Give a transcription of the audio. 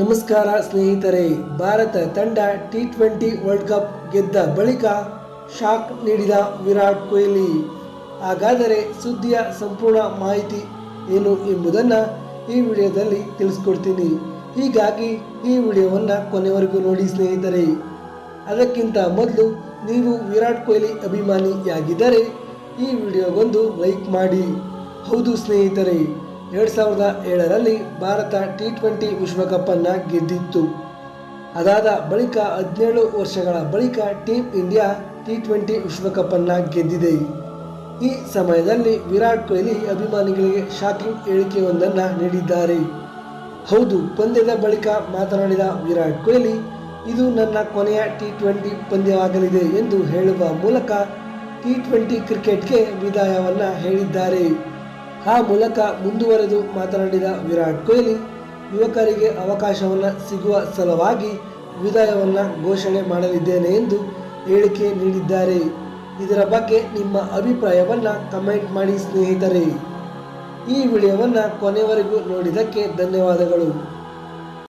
ನಮಸ್ಕಾರ ಸ್ನೇಹಿತರೆ, ಭಾರತ ತಂಡ ಟಿ ಟ್ವೆಂಟಿ ವರ್ಲ್ಡ್ ಕಪ್ ಗೆದ್ದ ಬಳಿಕ ಶಾಕ್ ನೀಡಿದ ವಿರಾಟ್ ಕೊಹ್ಲಿ. ಹಾಗಾದರೆ ಸುದ್ದಿಯ ಸಂಪೂರ್ಣ ಮಾಹಿತಿ ಏನು ಎಂಬುದನ್ನು ಈ ವಿಡಿಯೋದಲ್ಲಿ ತಿಳಿಸ್ಕೊಡ್ತೀನಿ. ಹೀಗಾಗಿ ಈ ವಿಡಿಯೋವನ್ನು ಕೊನೆವರೆಗೂ ನೋಡಿ ಸ್ನೇಹಿತರೆ. ಅದಕ್ಕಿಂತ ಮೊದಲು ನೀವು ವಿರಾಟ್ ಕೊಹ್ಲಿ ಅಭಿಮಾನಿಯಾಗಿದ್ದರೆ ಈ ವಿಡಿಯೋಗೊಂದು ಲೈಕ್ ಮಾಡಿ. ಹೌದು ಸ್ನೇಹಿತರೆ ಎರಡು ಸಾವಿರದ ಏಳರಲ್ಲಿ ಭಾರತ ಟಿ ಟ್ವೆಂಟಿ ವಿಶ್ವಕಪ್ಪನ್ನು ಗೆದ್ದಿತ್ತು. ಅದಾದ ಬಳಿಕ ಹದಿನೇಳು ವರ್ಷಗಳ ಬಳಿಕ ಟೀಮ್ ಇಂಡಿಯಾ ಟಿ ಟ್ವೆಂಟಿ ವಿಶ್ವಕಪ್ಪನ್ನು ಗೆದ್ದಿದೆ. ಈ ಸಮಯದಲ್ಲಿ ವಿರಾಟ್ ಕೊಹ್ಲಿ ಅಭಿಮಾನಿಗಳಿಗೆ ಶಾಕಿಂಗ್ ಹೇಳಿಕೆಯೊಂದನ್ನು ನೀಡಿದ್ದಾರೆ. ಹೌದು, ಪಂದ್ಯದ ಬಳಿಕ ಮಾತನಾಡಿದ ವಿರಾಟ್ ಕೊಹ್ಲಿ, ಇದು ನನ್ನ ಕೊನೆಯ ಟಿ ಟ್ವೆಂಟಿ ಪಂದ್ಯವಾಗಲಿದೆ ಎಂದು ಹೇಳುವ ಮೂಲಕ ಟಿ ಟ್ವೆಂಟಿ ಕ್ರಿಕೆಟ್ಗೆ ವಿದಾಯವನ್ನು ಹೇಳಿದ್ದಾರೆ. ಆ ಮೂಲಕ ಮುಂದುವರೆದು ಮಾತನಾಡಿದ ವಿರಾಟ್ ಕೊಹ್ಲಿ, ಯುವಕರಿಗೆ ಅವಕಾಶವನ್ನು ಸಿಗುವ ಸಲುವಾಗಿ ವಿದಾಯವನ್ನು ಘೋಷಣೆ ಮಾಡಲಿದ್ದೇನೆ ಎಂದು ಹೇಳಿಕೆ ನೀಡಿದ್ದಾರೆ. ಇದರ ಬಗ್ಗೆ ನಿಮ್ಮ ಅಭಿಪ್ರಾಯವನ್ನು ಕಮೆಂಟ್ ಮಾಡಿ ಸ್ನೇಹಿತರೆ. ಈ ವಿಡಿಯೋವನ್ನು ಕೊನೆವರೆಗೂ ನೋಡಿದ್ದಕ್ಕೆ ಧನ್ಯವಾದಗಳು.